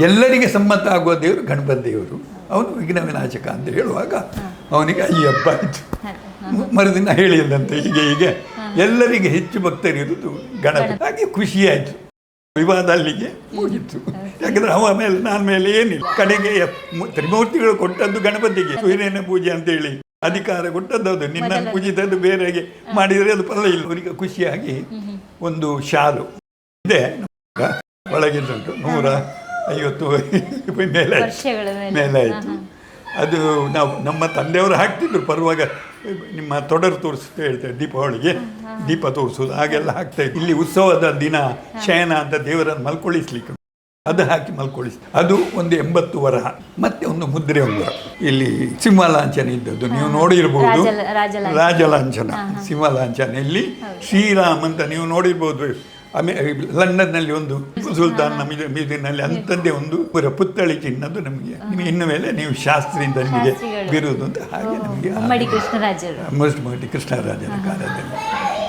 ಎಲ್ಲರಿಗೆ ಸಮ್ಮತ ಆಗುವ ದೇವರು ಗಣಪತಿ ದೇವರು ಅವನು ವಿಘ್ನ ವಿನಾಶಕ ಅಂತ ಹೇಳುವಾಗ ಅವನಿಗೆ ಅಯ್ಯಬ್ಬ ಆಯಿತು ಮರುದಿನ ಹೇಳಿದಂತೆ ಹೀಗೆ ಹೀಗೆ. ಎಲ್ಲರಿಗೆ ಹೆಚ್ಚು ಭಕ್ತರಿರುವುದು ಗಣಪತಿ. ಹಾಗೆ ಖುಷಿ ಆಯಿತು. ವಿವಾದ ಅಲ್ಲಿಗೆ ಹೋಗಿತ್ತು ಯಾಕಂದ್ರೆ ಅವ ಮೇಲೆ ನಾನು ಮೇಲೆ ಏನಿಲ್ಲ. ಕಡೆಗೆ ತ್ರಿಮೂರ್ತಿಗಳು ಕೊಟ್ಟದ್ದು ಗಣಪತಿಗೆ. ಸೂರ್ಯನ ಪೂಜೆ ಅಂತೇಳಿ ಅಧಿಕಾರ ಕೊಟ್ಟದ್ದು ಅದು. ನಿನ್ನ ಪೂಜಿತದ್ದು ಬೇರೆಗೆ. ಮಾಡಿದರೆ ಅದು ಫಲ ಇಲ್ಲ. ಅವರಿಗೆ ಖುಷಿಯಾಗಿ ಒಂದು ಶಾಲು ಇದೆ. ಒಳಗಿದ್ದುಂಟು. ನೂರ ಐವತ್ತು ಮೇಲೆ. ವರ್ಷಗಳ ಮೇಲೆ. ಮೇಲೆ ಆಯಿತು. ಅದು ನಾವು ನಮ್ಮ ತಂದೆಯವರು ಹಾಕ್ತಿದ್ರು ಬರುವಾಗ ನಿಮ್ಮ ತೊಡರು ತೋರಿಸ್ತಾ ಹೇಳ್ತಾರೆ ದೀಪಾವಳಿಗೆ. ದೀಪ ತೋರಿಸೋದು ಹಾಗೆಲ್ಲ ಹಾಕ್ತಾ ಇಲ್ಲಿ ಉತ್ಸವದ ದಿನ ಶಯನ ಅಂತ ದೇವರನ್ನು ಮಲ್ಕೊಳಿಸ್ಲಿಕ್ಕೆ ಅದು ಹಾಕಿ ಮಲ್ಕೊಳಿಸ್ ಅದು ಒಂದು ಎಂಬತ್ತು ವರಹ ಮತ್ತೆ ಒಂದು ಮುದ್ರೆ ಉಂಗುರ ಇಲ್ಲಿ ಸಿಂಹಲಾಂಛನ ಇದ್ದದ್ದು. ನೀವು ನೋಡಿರ್ಬೋದು. ರಾಜಲ- ರಾಜಲಾಂಛನ. ರಾಜಲಾಂಛನ. ಸಿಂಹಲಾಂಛನ. ಇಲ್ಲಿ ಶ್ರೀರಾಮ್ ಅಂತ ನೀವು ನೋಡಿರ್ಬೋದು. ಲಂಡನ್ನಲ್ಲಿ ಒಂದು ಸುಲ್ತಾನ್ ಮೀದಿನಲ್ಲಿ ಅಂಥದ್ದೇ ಒಂದು ಪುರ ಪುತ್ಥಳಿ ಚಿನ್ನದು ನಮಗೆ. ನಿಮಗೆ ಇನ್ನು ಮೇಲೆ ನೀವು ಶಾಸ್ತ್ರಿಯಿಂದ ನಿಮಗೆ. ಬಿರುವುದು ಅಂತ ಹಾಗೆ ನಮಗೆ ಕೃಷ್ಣರಾಜರು. ಮಸ್ತ್ ಮಾಡಿ ಕೃಷ್ಣರಾಜನ ಕಾಲದಲ್ಲಿ.